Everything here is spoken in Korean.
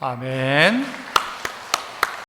아멘.